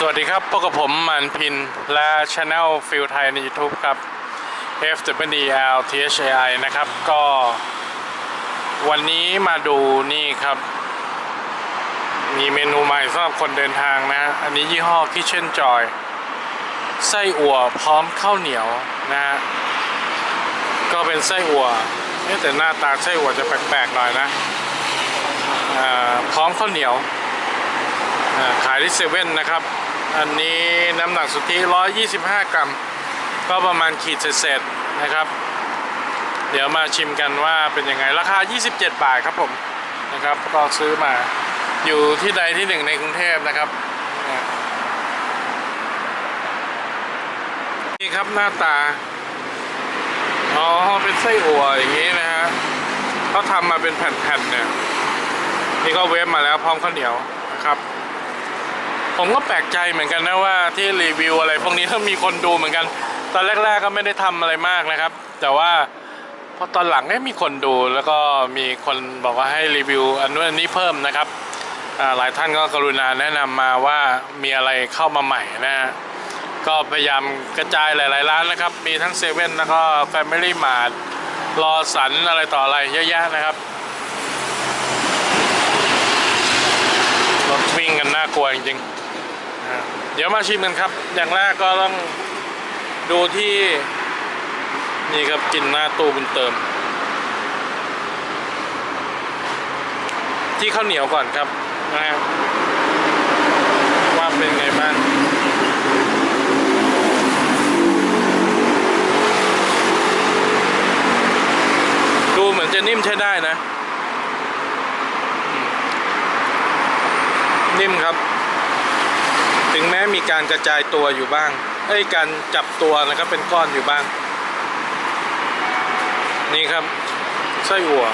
สวัสดีครับ พบกับผมมันพิน และช anel ฟิลไทยใน YouTube ครับ F W D L T H A I นะครับ ก็ วันนี้มาดูนี่ครับ มีเมนูใหม่สำหรับคนเดินทางนะ อันนี้ยี่ห้อ Kitchen Joy ไส้อั่วพร้อมข้าวเหนียวนะก็เป็นไส้อั่วแต่หน้าตาไส้อั่วจะแปลกๆหน่อยนะพร้อมข้าวเหนียวขายที่เซเว่นนะครับ อันนี้น้ำหนักสุทธิ 125 กรัม ก็ประมาณขีดเศษๆนะครับ เดี๋ยวมาชิมกันว่าเป็นยังไง ราคา 27 บาทครับผมนะครับ ก็ซื้อมาอยู่ที่ใดที่หนึ่งในกรุงเทพนะครับนี่ยนี่ครับหน้าตา อ๋อ เป็นไส้อั่วอย่างนี้นะฮะเขาทำมาเป็นแผ่นๆเนี่ย นี่ก็เวฟมาแล้วพร้อมข้าวเหนียวนะครับ ผมก็แปลกใจเหมือนกันนะว่าที่รีวิวอะไรพวกนี้ถ้ามีคนดูเหมือนกัน ตอนแรก ๆก็ไม่ได้ทำอะไรมากนะครับ แต่ว่าพอตอนหลังก็มีคนดูแล้วก็มีคนบอกว่าให้รีวิวอันนู้นอันนี้เพิ่มนะครับหลายท่านก็กรุณาแนะนำมาว่ามีอะไรเข้ามาใหม่นะก็พยายามกระจายหลาย ๆ ร้านนะครับ มีทั้งเซเว่นแล้วก็ Family Mart รอสันอะไรต่ออะไรเยอะแยะนะครับรถวิ่งกันน่ากลัวจริงๆ เดี๋ยวมาชิมกันครับ อย่างแรกก็ต้องดูที่ นี่ครับกินหน้าตู้บุญเติม ที่ข้าวเหนียวก่อนครับนะฮะว่าเป็นไงบ้างดูเหมือนจะนิ่มใช้ได้นะ นิ่มครับ ถึงแม้มีการกระจายตัวอยู่บ้างเอ้ยการจับตัวนะครับเป็นก้อนอยู่บ้าง นี่ครับไส้อั่ว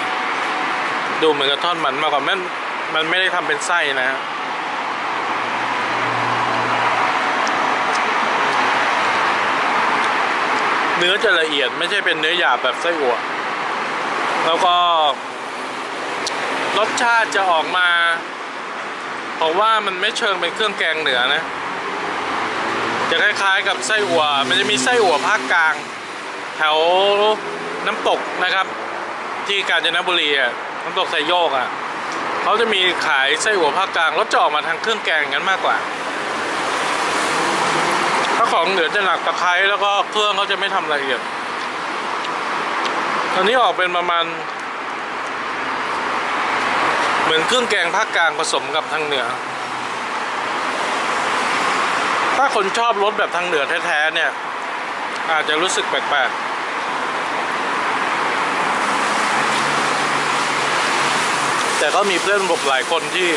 ดูเหมือนกับทอดมันมากกว่ามันมันไม่ได้ทำเป็นไส้นะฮะเนื้อจะละเอียดไม่ใช่เป็นเนื้อหยาบแบบไส้อั่วแล้วก็ รสชาติจะออกมา ผมว่ามันไม่เชิงเป็นเครื่องแกงเหนือนะ จะคล้ายๆกับไส้อั่ว มันจะมีไส้อั่วภาคกลาง แถวน้ำตกนะครับ ที่กาญจนบุรีอะน้ำตกไซโยกอะเขาจะมีขายไส้อั่วภาคกลางรสจะออกมาทางเครื่องแกงกันมากกว่าถ้าของเหนือจะหนักตะไคร้แล้วก็เครื่องเขาจะไม่ทำละเอียดตอนนี้ออกเป็นประมาณ เหมือนเครื่องแกงภาคกลางผสมกับทางเหนือ ถ้าคนชอบรสแบบทางเหนือแท้ๆเนี่ย อาจจะรู้สึกแปลกๆแต่ก็มีเพื่อนผมหลายคนที่